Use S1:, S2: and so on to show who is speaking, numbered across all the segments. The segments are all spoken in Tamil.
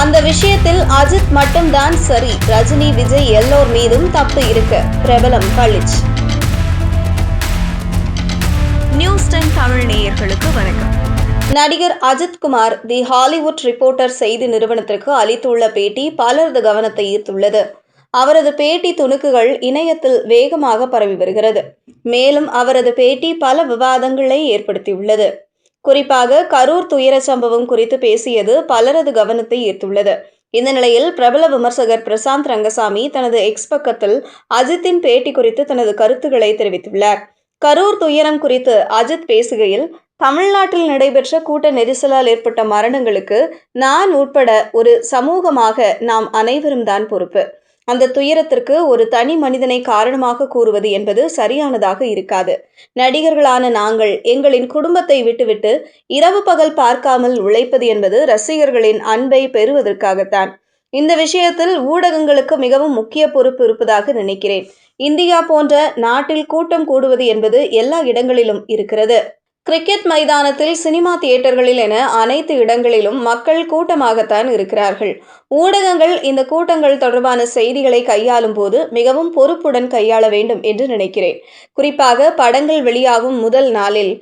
S1: அந்த விஷயத்தில் அஜித் மட்டும்தான் சரி. ரஜினி விஜய் எல்லோர் மீதும் தப்பு இருக்கு. பிரபலம் பளிச்
S2: நியூஸ் டென் தமிழ் நேயர்களுக்கு வணக்கம்.
S1: நடிகர் Ajith Kumar the Hollywood reporter செய்தி நிறுவனத்திற்கு அளித்துள்ள பேட்டி பலரது கவனத்தை ஈர்த்துள்ளது. அவரது பேட்டி துணுக்குகள் இணையத்தில் வேகமாக பரவி வருகிறது. மேலும் அவரது பேட்டி பல விவாதங்களை ஏற்படுத்தியுள்ளது. குறிப்பாக கரூர் துயர சம்பவம் குறித்து பேசியது பலரது கவனத்தை ஈர்த்துள்ளது. இந்த நிலையில் பிரபல விமர்சகர் பிரசாந்த் ரங்கசாமி தனது எக்ஸ் பக்கத்தில் அஜித்தின் பேட்டி குறித்து தனது கருத்துக்களை தெரிவித்துள்ளார். கரூர் துயரம் குறித்து அஜித் பேசுகையில் தமிழ்நாட்டில் நடைபெற்ற கூட்ட நெரிசலால் ஏற்பட்ட மரணங்களுக்கு நான் உட்பட ஒரு சமூகமாக நாம் அனைவரும் தான் பொறுப்பு. அந்த துயரத்திற்கு ஒரு தனி மனிதனை காரணமாக கூறுவது என்பது சரியானதாக இருக்காது. நடிகர்களான நாங்கள் எங்களின் குடும்பத்தை விட்டுவிட்டு இரவு பகல் பார்க்காமல் உழைப்பது என்பது ரசிகர்களின் அன்பை பெறுவதற்காகத்தான். இந்த விஷயத்தில் ஊடகங்களுக்கு மிகவும் முக்கிய பொறுப்பு இருப்பதாக நினைக்கிறேன். இந்தியா போன்ற நாட்டில் கூட்டம் கூடுவது என்பது எல்லா இடங்களிலும் இருக்கிறது. கிரிக்கெட் மைதானத்தில் சினிமா தியேட்டர்களில் என அனைத்து இடங்களிலும் மக்கள் கூட்டமாகத்தான் இருக்கிறார்கள். ஊடகங்கள் இந்த கூட்டங்கள் தொடர்பான செய்திகளை கையாளும் போது மிகவும் பொறுப்புடன் கையாள வேண்டும் என்று நினைக்கிறேன். குறிப்பாக படங்கள் வெளியாகும் முதல் நாளில்.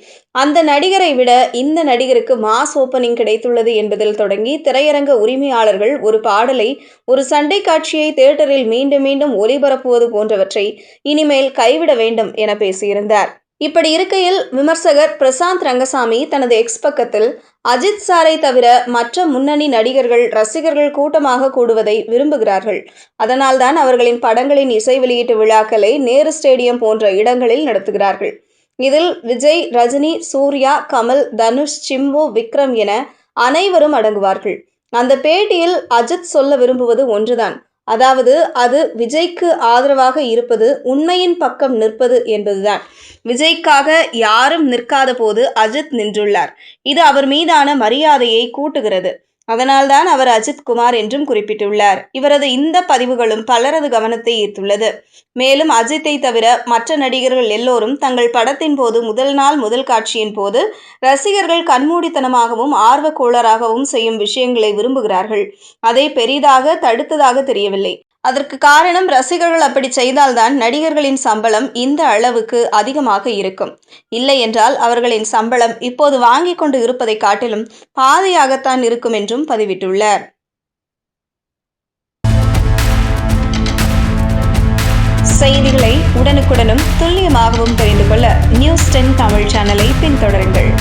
S1: அந்த நடிகரை விட இந்த நடிகருக்கு மாஸ் ஓப்பனிங் கிடைத்துள்ளது என்பதில் தொடங்கி திரையரங்க உரிமையாளர்கள் ஒரு பாடலை ஒரு சண்டை காட்சியை தியேட்டரில் மீண்டும் மீண்டும் ஒளிபரப்புவது போன்றவற்றை இனிமேல் கைவிட வேண்டும் என பேசியிருந்தார். இப்படி இருக்கையில் விமர்சகர் பிரசாந்த் ரங்கசாமி தனது எக்ஸ் பக்கத்தில் அஜித் சாரை தவிர மற்ற முன்னணி நடிகர்கள் ரசிகர்கள் கூட்டமாக கூடுவதை விரும்புகிறார்கள். அதனால்தான் அவர்களின் படங்களின் இசை வெளியீட்டு விழாக்களை நேரு ஸ்டேடியம் போன்ற இடங்களில் நடத்துகிறார்கள். இதில் விஜய் ரஜினி சூர்யா கமல் தனுஷ் சிம்பு விக்ரம் என அனைவரும் அடங்குவார்கள். அந்த பேட்டியில் அஜித் சொல்ல விரும்புவது ஒன்றுதான். அதாவது அது விஜய்க்கு ஆதரவாக இருப்பது உண்மையின் பக்கம் நிற்பது என்பதுதான். விஜய்க்காக யாரும் நிற்காத போது அஜித் நின்றுள்ளார். இது அவர் மீதான மரியாதையை கூட்டுகிறது. அதனால்தான் அவர் அஜித் குமார் என்றும் குறிப்பிட்டுள்ளார். இவரது இந்த பதிவுகளும் பலரது கவனத்தை ஈர்த்துள்ளது. மேலும் அஜித்தை தவிர மற்ற நடிகர்கள் எல்லோரும் தங்கள் படத்தின் போது முதல் நாள் முதல் காட்சியின் போது ரசிகர்கள் கண்மூடித்தனமாகவும் ஆர்வக்கோளராகவும் செய்யும் விஷயங்களை விரும்புகிறார்கள். அதை பெரிதாக தடுத்ததாக தெரியவில்லை. அதற்கு காரணம் ரசிகர்கள் அப்படி செய்தால்தான் நடிகர்களின் சம்பளம் இந்த அளவுக்கு அதிகமாக இருக்கும். இல்லை என்றால் அவர்களின் சம்பளம் இப்போது வாங்கிக் கொண்டு இருப்பதை காட்டிலும் பாதையாகத்தான் இருக்கும் என்றும் பதிவிட்டுள்ளார். செய்திகளை உடனுக்குடனும் துல்லியமாகவும் தெரிந்து கொள்ள நியூஸ் டென் தமிழ் சேனலை பின்தொடருங்கள்.